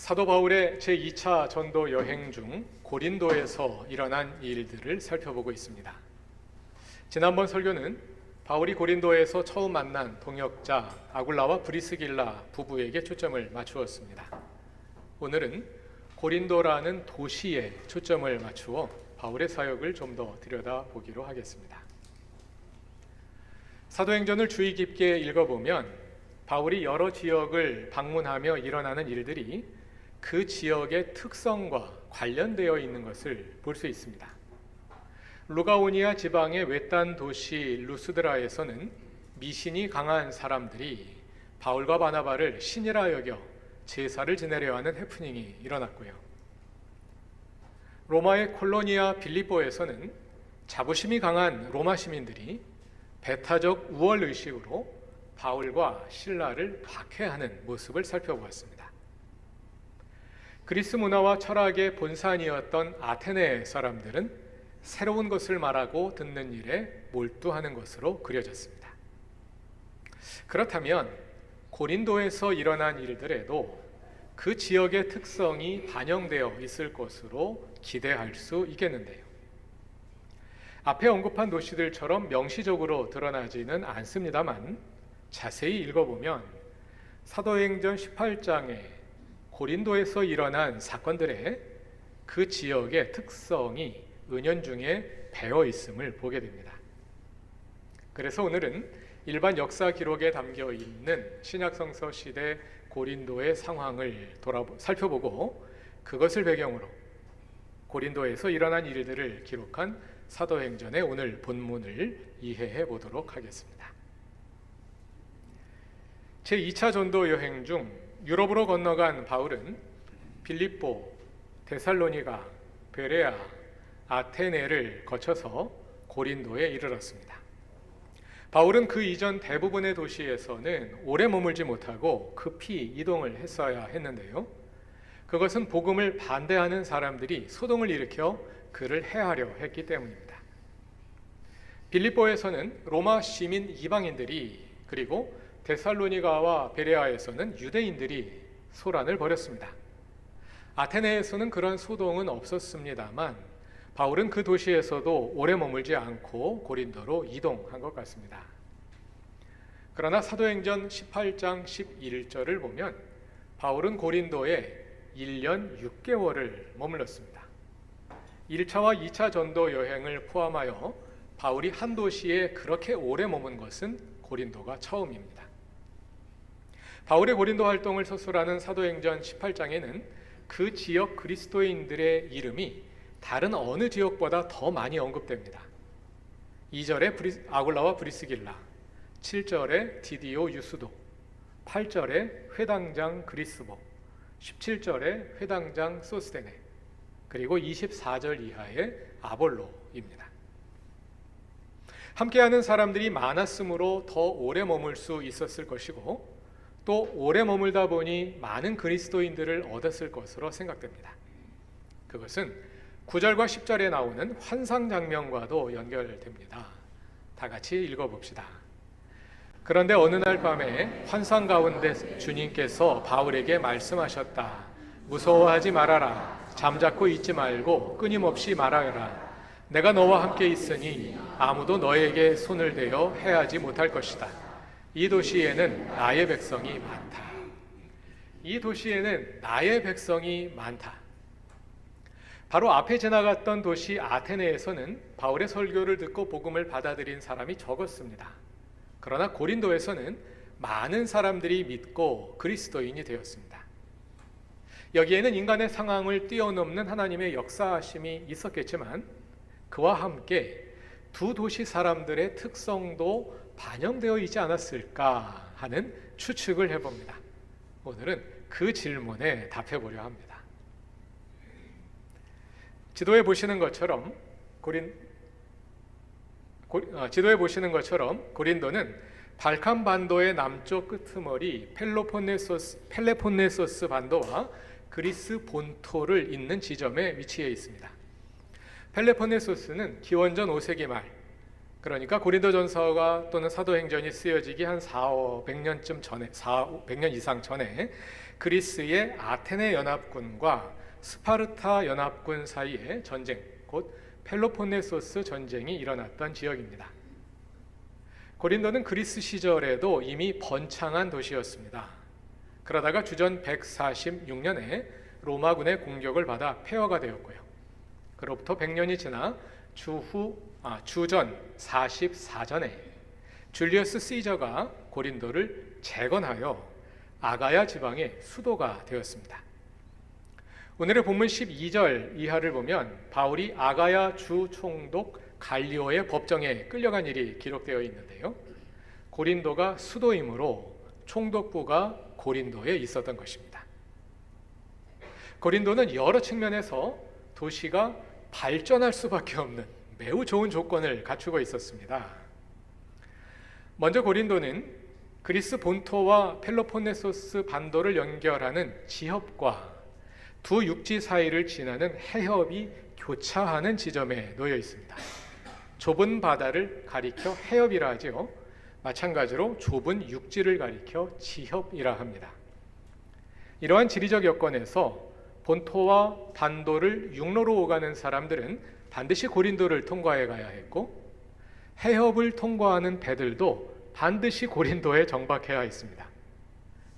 사도 바울의 제2차 전도 여행 중 고린도에서 일어난 일들을 살펴보고 있습니다. 지난번 설교는 바울이 고린도에서 처음 만난 동역자 아굴라와 브리스길라 부부에게 초점을 맞추었습니다. 오늘은 고린도라는 도시에 초점을 맞추어 바울의 사역을 좀 더 들여다보기로 하겠습니다. 사도행전을 주의 깊게 읽어보면 바울이 여러 지역을 방문하며 일어나는 일들이 그 지역의 특성과 관련되어 있는 것을 볼 수 있습니다. 루가오니아 지방의 외딴 도시 루스드라에서는 미신이 강한 사람들이 바울과 바나바를 신이라 여겨 제사를 지내려 하는 해프닝이 일어났고요. 로마의 콜로니아 빌리보에서는 자부심이 강한 로마 시민들이 배타적 우월 의식으로 바울과 신라를 박해하는 모습을 살펴보았습니다. 그리스 문화와 철학의 본산이었던 아테네 사람들은 새로운 것을 말하고 듣는 일에 몰두하는 것으로 그려졌습니다. 그렇다면 고린도에서 일어난 일들에도 그 지역의 특성이 반영되어 있을 것으로 기대할 수 있겠는데요. 앞에 언급한 도시들처럼 명시적으로 드러나지는 않습니다만 자세히 읽어보면 사도행전 18장에 고린도에서 일어난 사건들의 그 지역의 특성이 은연중에 배어 있음을 보게 됩니다. 그래서 오늘은 일반 역사 기록에 담겨 있는 신약성서 시대 고린도의 상황을 돌아보, 살펴보고 그것을 배경으로 고린도에서 일어난 일들을 기록한 사도행전의 오늘 본문을 이해해 보도록 하겠습니다. 제 2차 전도 여행 중 유럽으로 건너간 바울은 빌립보, 데살로니가, 베레아, 아테네를 거쳐서 고린도에 이르렀습니다. 바울은 그 이전 대부분의 도시에서는 오래 머물지 못하고 급히 이동을 했어야 했는데요. 그것은 복음을 반대하는 사람들이 소동을 일으켜 그를 해하려 했기 때문입니다. 빌립보에서는 로마 시민 이방인들이 그리고 데살로니가와 베레아에서는 유대인들이 소란을 벌였습니다. 아테네에서는 그런 소동은 없었습니다만 바울은 그 도시에서도 오래 머물지 않고 고린도로 이동한 것 같습니다. 그러나 사도행전 18장 11절을 보면 바울은 고린도에 1년 6개월을 머물렀습니다. 1차와 2차 전도 여행을 포함하여 바울이 한 도시에 그렇게 오래 머문 것은 고린도가 처음입니다. 바울의 고린도 활동을 서술하는 사도행전 18장에는 그 지역 그리스도인들의 이름이 다른 어느 지역보다 더 많이 언급됩니다. 2절에 브리, 아굴라와 브리스길라, 7절에 디디오 유수도, 8절에 회당장 그리스보, 17절에 회당장 소스데네, 그리고 24절 이하의 아볼로입니다. 함께하는 사람들이 많았으므로 더 오래 머물 수 있었을 것이고 또 오래 머물다 보니 많은 그리스도인들을 얻었을 것으로 생각됩니다. 그것은 9절과 10절에 나오는 환상 장면과도 연결됩니다. 다 같이 읽어봅시다. 그런데 어느 날 밤에 환상 가운데 주님께서 바울에게 말씀하셨다. 무서워하지 말아라. 잠자코 있지 말고 끊임없이 말하라. 내가 너와 함께 있으니 아무도 너에게 손을 대어 해하지 못할 것이다. 이 도시에는 나의 백성이 많다. 이 도시에는 나의 백성이 많다. 바로 앞에 지나갔던 도시 아테네에서는 바울의 설교를 듣고 복음을 받아들인 사람이 적었습니다. 그러나 고린도에서는 많은 사람들이 믿고 그리스도인이 되었습니다. 여기에는 인간의 상황을 뛰어넘는 하나님의 역사하심이 있었겠지만 그와 함께 두 도시 사람들의 특성도 반영되어 있지 않았을까 하는 추측을 해봅니다. 오늘은 그 질문에 답해보려 합니다. 지도에 보시는 것처럼 고린 고, 어, 지도에 보시는 것처럼 고린도는 발칸 반도의 남쪽 끄트머리 펠로폰네소스 펠레폰네소스 반도와 그리스 본토를 잇는 지점에 위치해 있습니다. 펠레폰네소스는 기원전 5세기 말 그러니까 고린도전서가 또는 사도행전이 쓰여지기 한 4, 500년쯤 전에 4, 100년 이상 전에 그리스의 아테네 연합군과 스파르타 연합군 사이에 전쟁, 곧 펠로폰네소스 전쟁이 일어났던 지역입니다. 고린도는 그리스 시절에도 이미 번창한 도시였습니다. 그러다가 주전 146년에 로마군의 공격을 받아 폐허가 되었고요. 그로부터 100년이 지나 주후 아, 주전 44전에 줄리어스 시저가 고린도를 재건하여 아가야 지방의 수도가 되었습니다. 오늘의 본문 12절 이하를 보면 바울이 아가야 주 총독 갈리오의 법정에 끌려간 일이 기록되어 있는데요. 고린도가 수도이므로 총독부가 고린도에 있었던 것입니다. 고린도는 여러 측면에서 도시가 발전할 수밖에 없는 매우 좋은 조건을 갖추고 있었습니다. 먼저 고린도는 그리스 본토와 펠로폰네소스 반도를 연결하는 지협과 두 육지 사이를 지나는 해협이 교차하는 지점에 놓여 있습니다. 좁은 바다를 가리켜 해협이라 하지요. 마찬가지로 좁은 육지를 가리켜 지협이라 합니다. 이러한 지리적 여건에서 본토와 반도를 육로로 오가는 사람들은 반드시 고린도를 통과해 가야 했고 해협을 통과하는 배들도 반드시 고린도에 정박해야 했습니다.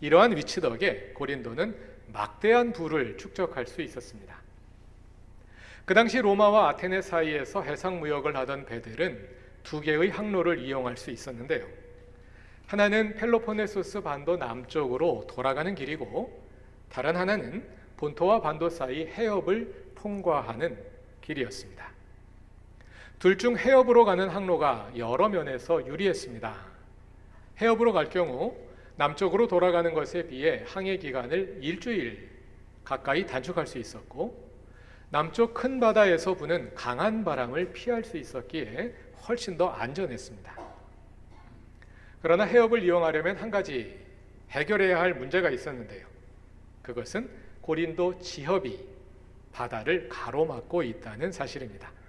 이러한 위치 덕에 고린도는 막대한 부를 축적할 수 있었습니다. 그 당시 로마와 아테네 사이에서 해상 무역을 하던 배들은 두 개의 항로를 이용할 수 있었는데요. 하나는 펠로폰네소스 반도 남쪽으로 돌아가는 길이고 다른 하나는 본토와 반도 사이 해협을 통과하는 길이었습니다. 둘 중 해협으로 가는 항로가 여러 면에서 유리했습니다. 해협으로 갈 경우 남쪽으로 돌아가는 것에 비해 항해 기간을 일주일 가까이 단축할 수 있었고 남쪽 큰 바다에서 부는 강한 바람을 피할 수 있었기에 훨씬 더 안전했습니다. 그러나 해협을 이용하려면 한 가지 해결해야 할 문제가 있었는데요. 그것은 고린도 지협이 바다를 가로막고 있다는 사실입니다.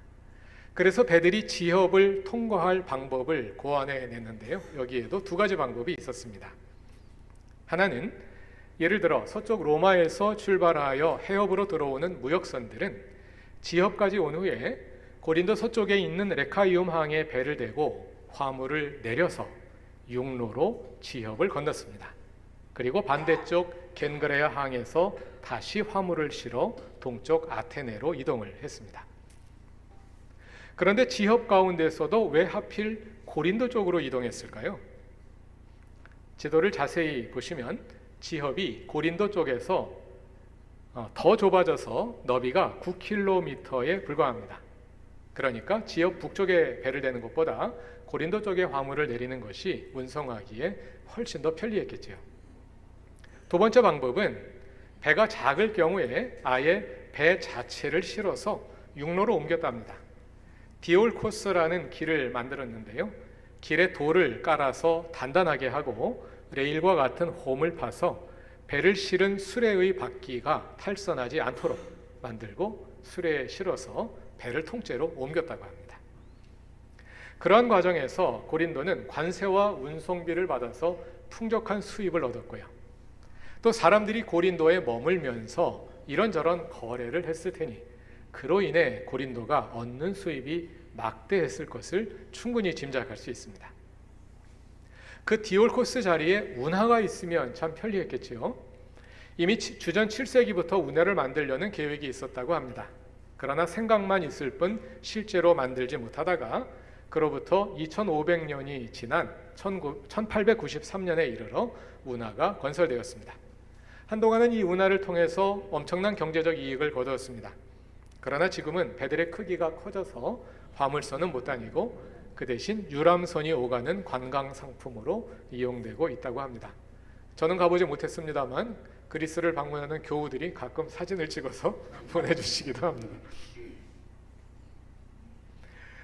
그래서 배들이 지협을 통과할 방법을 고안해 냈는데요. 여기에도 두 가지 방법이 있었습니다. 하나는 예를 들어 서쪽 로마에서 출발하여 해협으로 들어오는 무역선들은 지협까지 온 후에 고린도 서쪽에 있는 레카이움 항에 배를 대고 화물을 내려서 육로로 지협을 건넜습니다. 그리고 반대쪽 겐그레아 항에서 다시 화물을 실어 동쪽 아테네로 이동을 했습니다. 그런데 지협 가운데서도 왜 하필 고린도 쪽으로 이동했을까요? 지도를 자세히 보시면 지협이 고린도 쪽에서 어, 더 좁아져서 너비가 9km에 불과합니다. 그러니까 지역 북쪽에 배를 대는 것보다 고린도 쪽에 화물을 내리는 것이 운송하기에 훨씬 더 편리했겠지요. 두 번째 방법은 배가 작을 경우에 아예 배 자체를 실어서 육로로 옮겼답니다. 디올 코스라는 길을 만들었는데요. 길에 돌을 깔아서 단단하게 하고 레일과 같은 홈을 파서 배를 실은 수레의 바퀴가 탈선하지 않도록 만들고 수레에 실어서 배를 통째로 옮겼다고 합니다. 그러한 과정에서 고린도는 관세와 운송비를 받아서 풍족한 수입을 얻었고요. 또 사람들이 고린도에 머물면서 이런저런 거래를 했을 테니 그로 인해 고린도가 얻는 수입이 막대했을 것을 충분히 짐작할 수 있습니다. 그 디올코스 자리에 운하가 있으면 참 편리했겠지요. 이미 주전 7세기부터 운하를 만들려는 계획이 있었다고 합니다. 그러나 생각만 있을 뿐 실제로 만들지 못하다가 그로부터 2500년이 지난 1893년에 이르러 운하가 건설되었습니다. 한동안은 이 운하를 통해서 엄청난 경제적 이익을 거두었습니다. 그러나 지금은 배들의 크기가 커져서 화물선은 못 다니고 그 대신 유람선이 오가는 관광 상품으로 이용되고 있다고 합니다. 저는 가보지 못했습니다만 그리스를 방문하는 교우들이 가끔 사진을 찍어서 보내주시기도 합니다.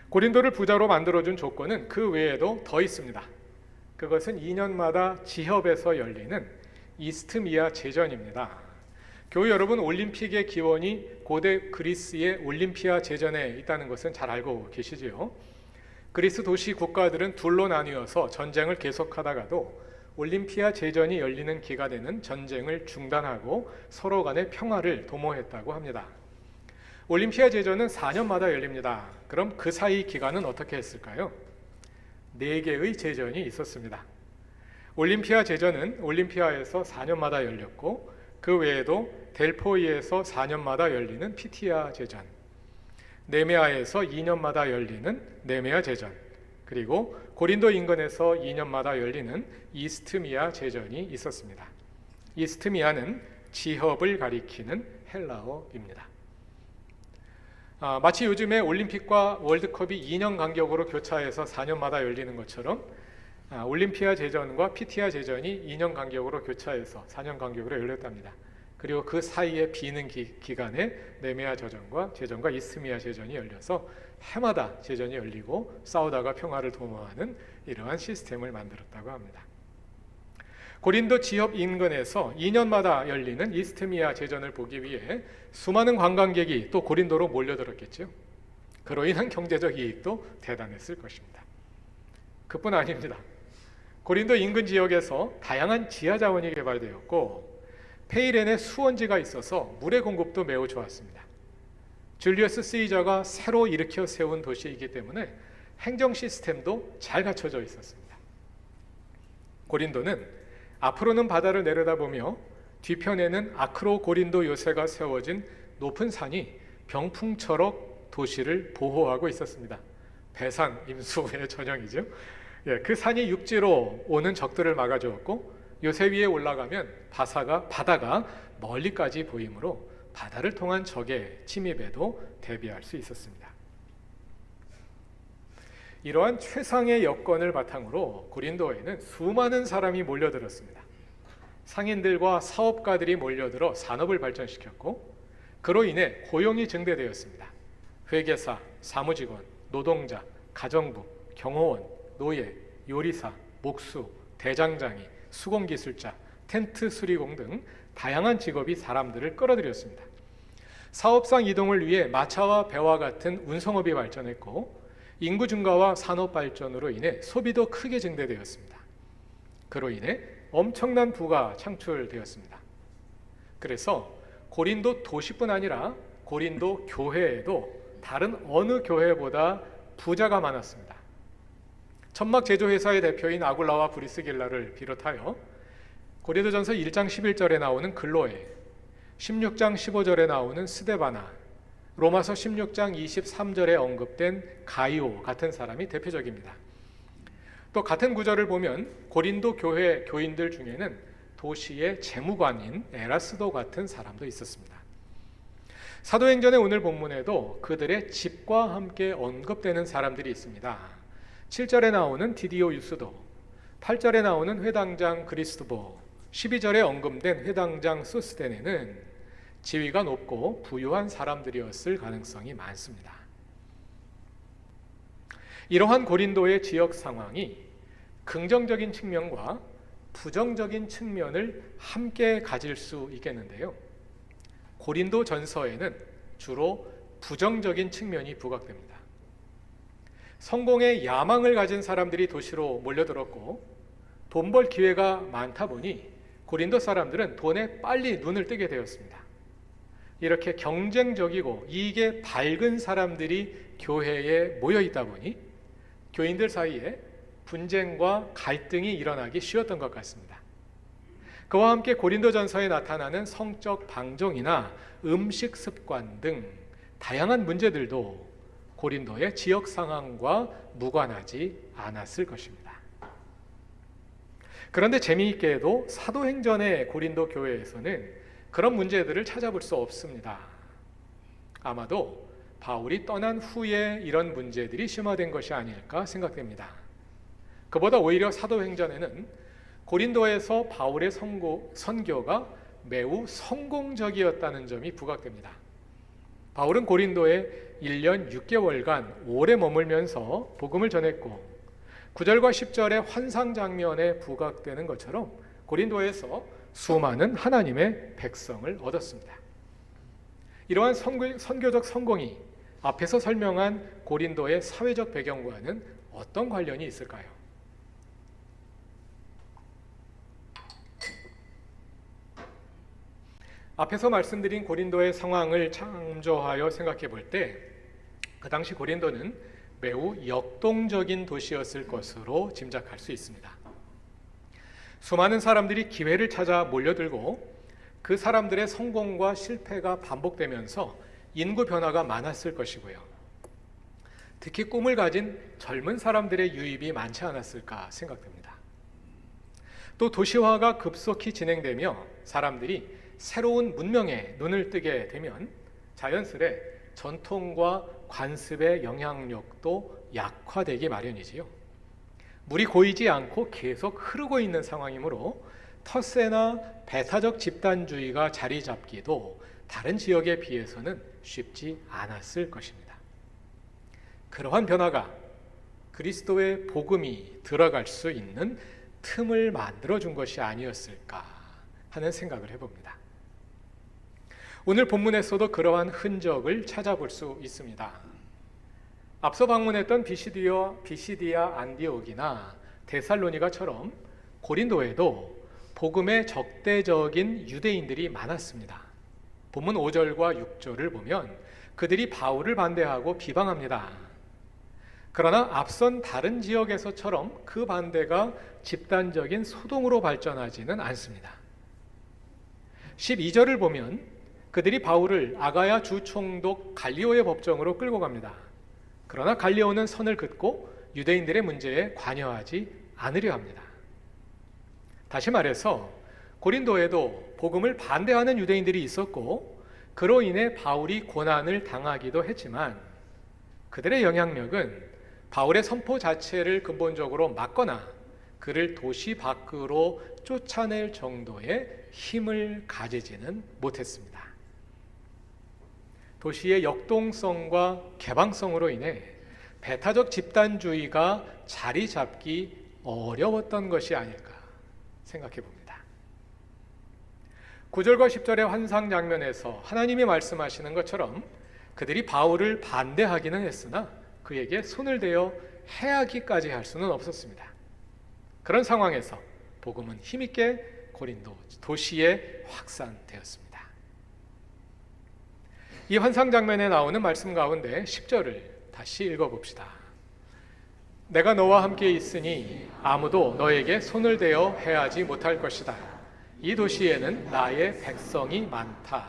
고린도를 부자로 만들어준 조건은 그 외에도 더 있습니다. 그것은 2년마다 지협에서 열리는 이스트미아 제전입니다. 교우 여러분 올림픽의 기원이 고대 그리스의 올림피아 제전에 있다는 것은 잘 알고 계시지요. 그리스 도시 국가들은 둘로 나뉘어서 전쟁을 계속하다가도 올림피아 제전이 열리는 기간에는 전쟁을 중단하고 서로 간의 평화를 도모했다고 합니다. 올림피아 제전은 4년마다 열립니다. 그럼 그 사이 기간은 어떻게 했을까요? 네 개의 제전이 있었습니다. 올림피아 제전은 올림피아에서 4년마다 열렸고 그 외에도 델포이에서 4년마다 열리는 피티아 제전, 네메아에서 2년마다 열리는 네메아 제전, 그리고 고린도 인근에서 2년마다 열리는 이스트미아 제전이 있었습니다. 이스트미아는 지협을 가리키는 헬라어입니다. 아, 마치 요즘에 올림픽과 월드컵이 2년 간격으로 교차해서 4년마다 열리는 것처럼 아, 올림피아 제전과 피티아 제전이 2년 간격으로 교차해서 4년 간격으로 열렸답니다. 그리고 그 사이에 비는 기, 기간에 네메아 제전과 제전과 이스미아 제전이 열려서 해마다 제전이 열리고 싸우다가 평화를 도모하는 이러한 시스템을 만들었다고 합니다. 고린도 지역 인근에서 2년마다 열리는 이스트미아 제전을 보기 위해 수많은 관광객이 또 고린도로 몰려들었겠죠. 그로 인한 경제적 이익도 대단했을 것입니다. 그뿐 아닙니다. 고린도 인근 지역에서 다양한 지하 자원이 개발되었고 페이렌의 수원지가 있어서 물의 공급도 매우 좋았습니다. 줄리어스 시저가 새로 일으켜 세운 도시이기 때문에 행정 시스템도 잘 갖춰져 있었습니다. 고린도는 앞으로는 바다를 내려다보며 뒤편에는 아크로 고린도 요새가 세워진 높은 산이 병풍처럼 도시를 보호하고 있었습니다. 배산 임수의 전형이죠. 예, 그 산이 육지로 오는 적들을 막아주었고 요새 위에 올라가면 바사가 바다가 멀리까지 보이므로 바다를 통한 적의 침입에도 대비할 수 있었습니다. 이러한 최상의 여건을 바탕으로 고린도에는 수많은 사람이 몰려들었습니다. 상인들과 사업가들이 몰려들어 산업을 발전시켰고 그로 인해 고용이 증대되었습니다. 회계사, 사무직원, 노동자, 가정부, 경호원, 노예, 요리사, 목수, 대장장이, 수공기술자, 텐트 수리공 등 다양한 직업이 사람들을 끌어들였습니다. 사업상 이동을 위해 마차와 배와 같은 운송업이 발전했고 인구 증가와 산업 발전으로 인해 소비도 크게 증대되었습니다. 그로 인해 엄청난 부가 창출되었습니다. 그래서 고린도 도시뿐 아니라 고린도 교회에도 다른 어느 교회보다 부자가 많았습니다. 천막 제조 회사의 대표인 아굴라와 브리스길라를 비롯하여 고린도전서 1장 11절에 나오는 글로에 16장 15절에 나오는 스데바나 로마서 16장 23절에 언급된 가이오 같은 사람이 대표적입니다. 또 같은 구절을 보면 고린도 교회 교인들 중에는 도시의 재무관인 에라스도 같은 사람도 있었습니다. 사도행전의 오늘 본문에도 그들의 집과 함께 언급되는 사람들이 있습니다. 7절에 나오는 디디오 유스도, 8절에 나오는 회당장 그리스도보, 12절에 언급된 회당장 소스데네는 지위가 높고 부유한 사람들이었을 가능성이 많습니다. 이러한 고린도의 지역 상황이 긍정적인 측면과 부정적인 측면을 함께 가질 수 있겠는데요. 고린도 전서에는 주로 부정적인 측면이 부각됩니다. 성공의 야망을 가진 사람들이 도시로 몰려들었고 돈 벌 기회가 많다 보니 고린도 사람들은 돈에 빨리 눈을 뜨게 되었습니다. 이렇게 경쟁적이고 이익에 밝은 사람들이 교회에 모여 있다 보니 교인들 사이에 분쟁과 갈등이 일어나기 쉬웠던 것 같습니다. 그와 함께 고린도전서에 나타나는 성적 방종이나 음식 습관 등 다양한 문제들도 고린도의 지역 상황과 무관하지 않았을 것입니다. 그런데 재미있게도 사도행전의 고린도 교회에서는 그런 문제들을 찾아볼 수 없습니다. 아마도 바울이 떠난 후에 이런 문제들이 심화된 것이 아닐까 생각됩니다. 그보다 오히려 사도행전에는 고린도에서 바울의 선교가 매우 성공적이었다는 점이 부각됩니다. 바울은 고린도에 1년 6개월간 오래 머물면서 복음을 전했고 9절과 10절의 환상 장면에 부각되는 것처럼 고린도에서 수많은 하나님의 백성을 얻었습니다. 이러한 선교 적 성공이 앞에서 설명한 고린도의 사회적 배경과는 어떤 관련이 있을까요? 앞에서 말씀드린 고린도의 상황을 참조하여 생각해 볼 때 그 당시 고린도는 매우 역동적인 도시였을 것으로 짐작할 수 있습니다. 수많은 사람들이 기회를 찾아 몰려들고 그 사람들의 성공과 실패가 반복되면서 인구 변화가 많았을 것이고요. 특히 꿈을 가진 젊은 사람들의 유입이 많지 않았을까 생각됩니다. 또 도시화가 급속히 진행되며 사람들이 새로운 문명에 눈을 뜨게 되면 자연스레 전통과 관습의 영향력도 약화되기 마련이지요. 물이 고이지 않고 계속 흐르고 있는 상황이므로 터세나 배타적 집단주의가 자리 잡기도 다른 지역에 비해서는 쉽지 않았을 것입니다. 그러한 변화가 그리스도의 복음이 들어갈 수 있는 틈을 만들어 준 것이 아니었을까 하는 생각을 해봅니다. 오늘 본문에서도 그러한 흔적을 찾아볼 수 있습니다. 앞서 방문했던 비시디아, 비시디아 안디옥이나 데살로니가처럼 고린도에도 복음의 적대적인 유대인들이 많았습니다. 본문 5절과 6절을 보면 그들이 바울을 반대하고 비방합니다. 그러나 앞선 다른 지역에서처럼 그 반대가 집단적인 소동으로 발전하지는 않습니다. 12절을 보면 그들이 바울을 아가야 주총독 갈리오의 법정으로 끌고 갑니다. 그러나 갈리오는 선을 긋고 유대인들의 문제에 관여하지 않으려 합니다. 다시 말해서 고린도에도 복음을 반대하는 유대인들이 있었고 그로 인해 바울이 고난을 당하기도 했지만 그들의 영향력은 바울의 선포 자체를 근본적으로 막거나 그를 도시 밖으로 쫓아낼 정도의 힘을 가지지는 못했습니다. 도시의 역동성과 개방성으로 인해 배타적 집단주의가 자리 잡기 어려웠던 것이 아닐까 생각해 봅니다. 9절과 10절의 환상 장면에서 하나님이 말씀하시는 것처럼 그들이 바울을 반대하기는 했으나 그에게 손을 대어 해하기까지 할 수는 없었습니다. 그런 상황에서 복음은 힘있게 고린도 도시에 확산되었습니다. 이 환상 장면에 나오는 말씀 가운데 10절을 다시 읽어봅시다. 내가 너와 함께 있으니 아무도 너에게 손을 대어 해하지 못할 것이다. 이 도시에는 나의 백성이 많다.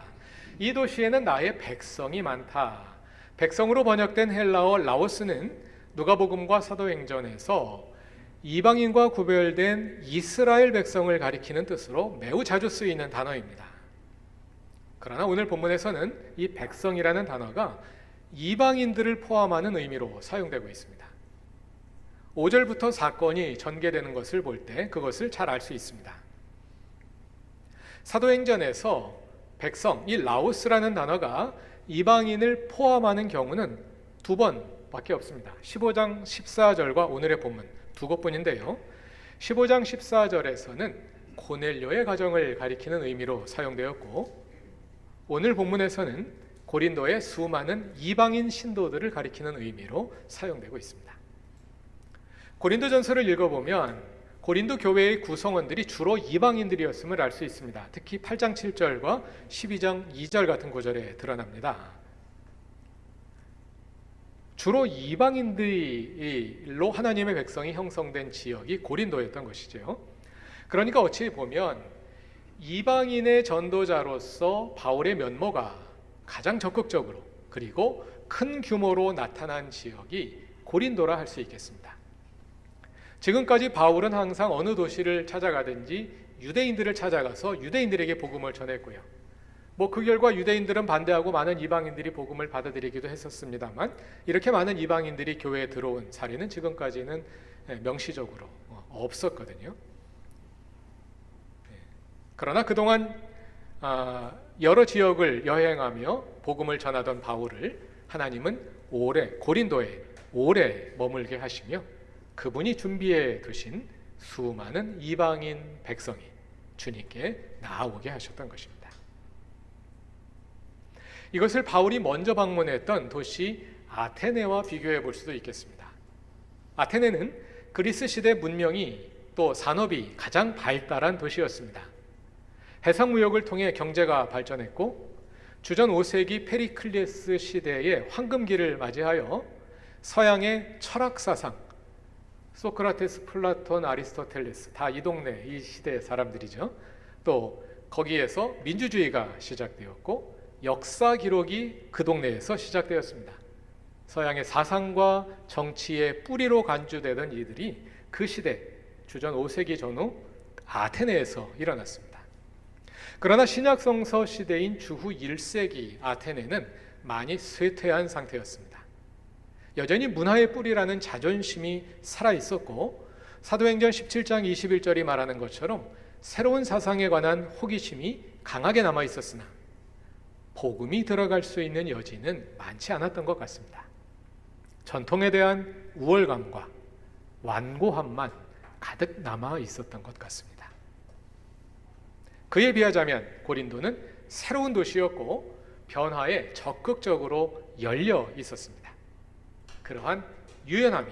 이 도시에는 나의 백성이 많다. 백성으로 번역된 헬라어 라오스는 누가복음과 사도행전에서 이방인과 구별된 이스라엘 백성을 가리키는 뜻으로 매우 자주 쓰이는 단어입니다. 그러나 오늘 본문에서는 이 백성이라는 단어가 이방인들을 포함하는 의미로 사용되고 있습니다. 5절부터 사건이 전개되는 것을 볼 때 그것을 잘 알 수 있습니다. 사도행전에서 백성, 이 라오스라는 단어가 이방인을 포함하는 경우는 두 번밖에 없습니다. 15장 14절과 오늘의 본문 두 곳뿐인데요. 15장 14절에서는 고넬료의 가정을 가리키는 의미로 사용되었고 오늘 본문에서는 고린도의 수많은 이방인 신도들을 가리키는 의미로 사용되고 있습니다. 고린도전서를 읽어보면 고린도 교회의 구성원들이 주로 이방인들이었음을 알 수 있습니다. 특히 8장 7절과 12장 2절 같은 구절에 드러납니다. 주로 이방인들로 하나님의 백성이 형성된 지역이 고린도였던 것이죠. 그러니까 어찌 보면 이방인의 전도자로서 바울의 면모가 가장 적극적으로 그리고 큰 규모로 나타난 지역이 고린도라 할 수 있겠습니다. 지금까지 바울은 항상 어느 도시를 찾아가든지 유대인들을 찾아가서 유대인들에게 복음을 전했고요. 뭐 그 결과 유대인들은 반대하고 많은 이방인들이 복음을 받아들이기도 했었습니다만 이렇게 많은 이방인들이 교회에 들어온 사례는 지금까지는 명시적으로 없었거든요. 그러나 그동안 아, 여러 지역을 여행하며 복음을 전하던 바울을 하나님은 오래 고린도에 오래 머물게 하시며 그분이 준비해 두신 수많은 이방인 백성이 주님께 나아오게 하셨던 것입니다. 이것을 바울이 먼저 방문했던 도시 아테네와 비교해 볼 수도 있겠습니다. 아테네는 그리스 시대 문명이 또 산업이 가장 발달한 도시였습니다. 해상 무역을 통해 경제가 발전했고 주전 5세기 페리클레스 시대의 황금기를 맞이하여 서양의 철학 사상 소크라테스, 플라톤, 아리스토텔레스 다 이 동네 이 시대의 사람들이죠. 또 거기에서 민주주의가 시작되었고 역사 기록이 그 동네에서 시작되었습니다. 서양의 사상과 정치의 뿌리로 간주되던 이들이 그 시대 주전 5세기 전후 아테네에서 일어났습니다. 그러나 신약 성서 시대인 주후 1세기 아테네는 많이 쇠퇴한 상태였습니다. 여전히 문화의 뿌리라는 자존심이 살아 있었고 사도행전 17장 21절이 말하는 것처럼 새로운 사상에 관한 호기심이 강하게 남아 있었으나 복음이 들어갈 수 있는 여지는 많지 않았던 것 같습니다. 전통에 대한 우월감과 완고함만 가득 남아 있었던 것 같습니다. 그에 비하자면 고린도는 새로운 도시였고 변화에 적극적으로 열려 있었습니다. 그러한 유연함이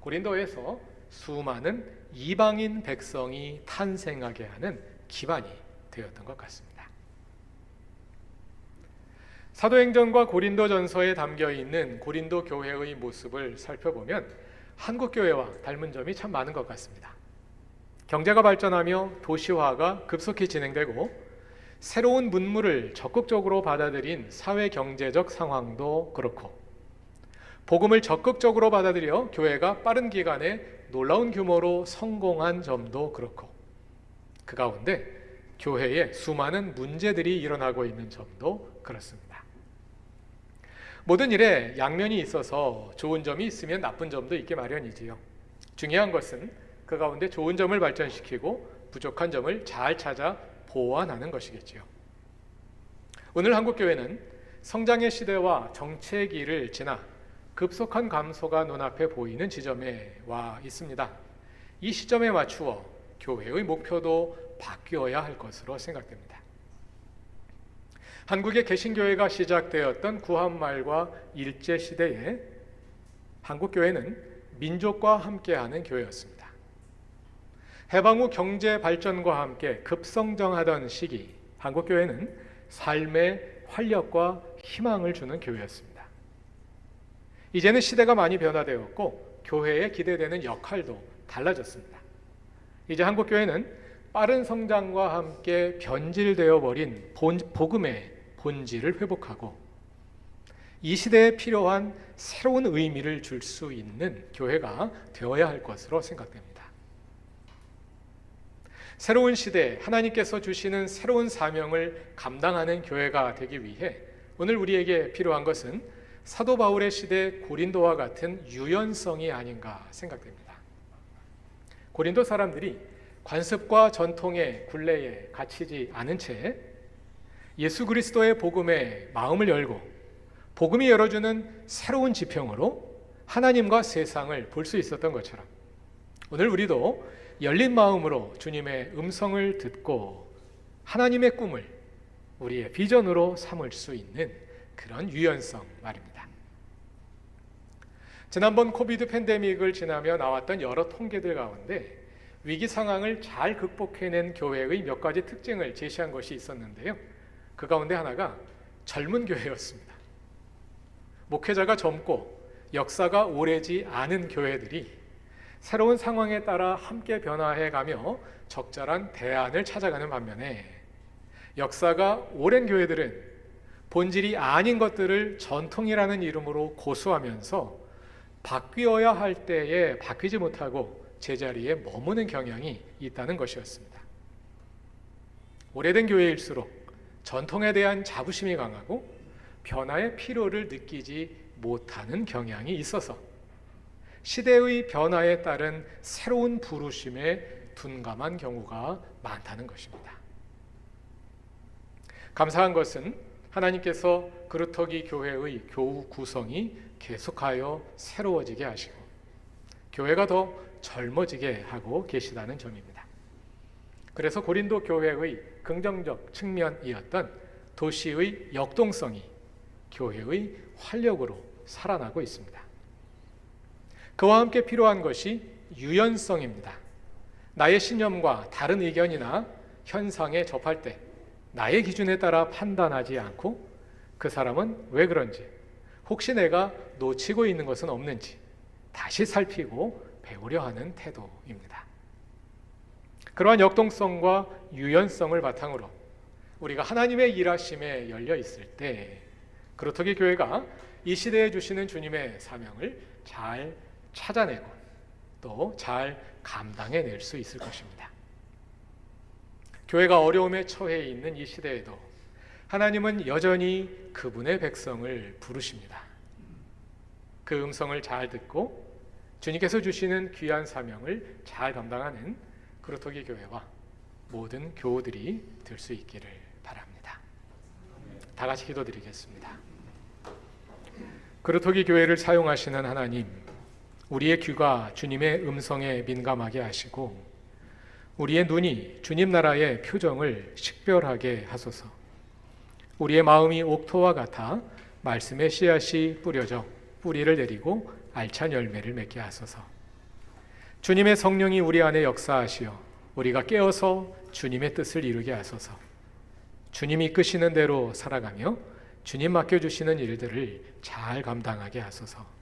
고린도에서 수많은 이방인 백성이 탄생하게 하는 기반이 되었던 것 같습니다. 사도행전과 고린도전서에 담겨 있는 고린도 교회의 모습을 살펴보면 한국 교회와 닮은 점이 참 많은 것 같습니다. 경제가 발전하며 도시화가 급속히 진행되고 새로운 문물을 적극적으로 받아들인 사회 경제적 상황도 그렇고 복음을 적극적으로 받아들여 교회가 빠른 기간에 놀라운 규모로 성공한 점도 그렇고 그 가운데 교회에 수많은 문제들이 일어나고 있는 점도 그렇습니다. 모든 일에 양면이 있어서 좋은 점이 있으면 나쁜 점도 있게 마련이지요. 중요한 것은 그 가운데 좋은 점을 발전시키고 부족한 점을 잘 찾아 보완하는 것이겠지요. 오늘 한국 교회는 성장의 시대와 정체기를 지나 급속한 감소가 눈앞에 보이는 지점에 와 있습니다. 이 시점에 맞추어 교회의 목표도 바뀌어야 할 것으로 생각됩니다. 한국의 개신교회가 시작되었던 구한말과 일제 시대에 한국 교회는 민족과 함께하는 교회였습니다. 해방 후 경제 발전과 함께 급성장하던 시기 한국 교회는 삶의 활력과 희망을 주는 교회였습니다. 이제는 시대가 많이 변화되었고 교회에 기대되는 역할도 달라졌습니다. 이제 한국 교회는 빠른 성장과 함께 변질되어 버린 본, 복음의 본질을 회복하고 이 시대에 필요한 새로운 의미를 줄 수 있는 교회가 되어야 할 것으로 생각됩니다. 새로운 시대 하나님께서 주시는 새로운 사명을 감당하는 교회가 되기 위해 오늘 우리에게 필요한 것은 사도 바울의 시대 고린도와 같은 유연성이 아닌가 생각됩니다. 고린도 사람들이 관습과 전통의 굴레에 갇히지 않은 채 예수 그리스도의 복음에 마음을 열고 복음이 열어주는 새로운 지평으로 하나님과 세상을 볼 수 있었던 것처럼 오늘 우리도 열린 마음으로 주님의 음성을 듣고 하나님의 꿈을 우리의 비전으로 삼을 수 있는 그런 유연성 말입니다. 지난번 코비드 팬데믹을 지나며 나왔던 여러 통계들 가운데 위기 상황을 잘 극복해낸 교회의 몇 가지 특징을 제시한 것이 있었는데요. 그 가운데 하나가 젊은 교회였습니다. 목회자가 젊고 역사가 오래지 않은 교회들이 새로운 상황에 따라 함께 변화해 가며 적절한 대안을 찾아가는 반면에 역사가 오랜 교회들은 본질이 아닌 것들을 전통이라는 이름으로 고수하면서 바뀌어야 할 때에 바뀌지 못하고 제자리에 머무는 경향이 있다는 것이었습니다. 오래된 교회일수록 전통에 대한 자부심이 강하고 변화의 필요를 느끼지 못하는 경향이 있어서 시대의 변화에 따른 새로운 부르심에 둔감한 경우가 많다는 것입니다. 감사한 것은 하나님께서 그루터기 교회의 교우 구성이 계속하여 새로워지게 하시고 교회가 더 젊어지게 하고 계시다는 점입니다. 그래서 고린도 교회의 긍정적 측면이었던 도시의 역동성이 교회의 활력으로 살아나고 있습니다. 그와 함께 필요한 것이 유연성입니다. 나의 신념과 다른 의견이나 현상에 접할 때 나의 기준에 따라 판단하지 않고 그 사람은 왜 그런지 혹시 내가 놓치고 있는 것은 없는지 다시 살피고 배우려 하는 태도입니다. 그러한 역동성과 유연성을 바탕으로 우리가 하나님의 일하심에 열려 있을 때 그렇다기 교회가 이 시대에 주시는 주님의 사명을 잘 찾아내고 또 잘 감당해 낼 수 있을 것입니다. 교회가 어려움에 처해 있는 이 시대에도 하나님은 여전히 그분의 백성을 부르십니다. 그 음성을 잘 듣고 주님께서 주시는 귀한 사명을 잘 감당하는 그로토기 교회와 모든 교우들이 될 수 있기를 바랍니다. 다 같이 기도드리겠습니다. 그로토기 교회를 사용하시는 하나님, 우리의 귀가 주님의 음성에 민감하게 하시고 우리의 눈이 주님 나라의 표정을 식별하게 하소서. 우리의 마음이 옥토와 같아 말씀의 씨앗이 뿌려져 뿌리를 내리고 알찬 열매를 맺게 하소서. 주님의 성령이 우리 안에 역사하시어 우리가 깨어서 주님의 뜻을 이루게 하소서. 주님이 이끄시는 대로 살아가며 주님 맡겨주시는 일들을 잘 감당하게 하소서.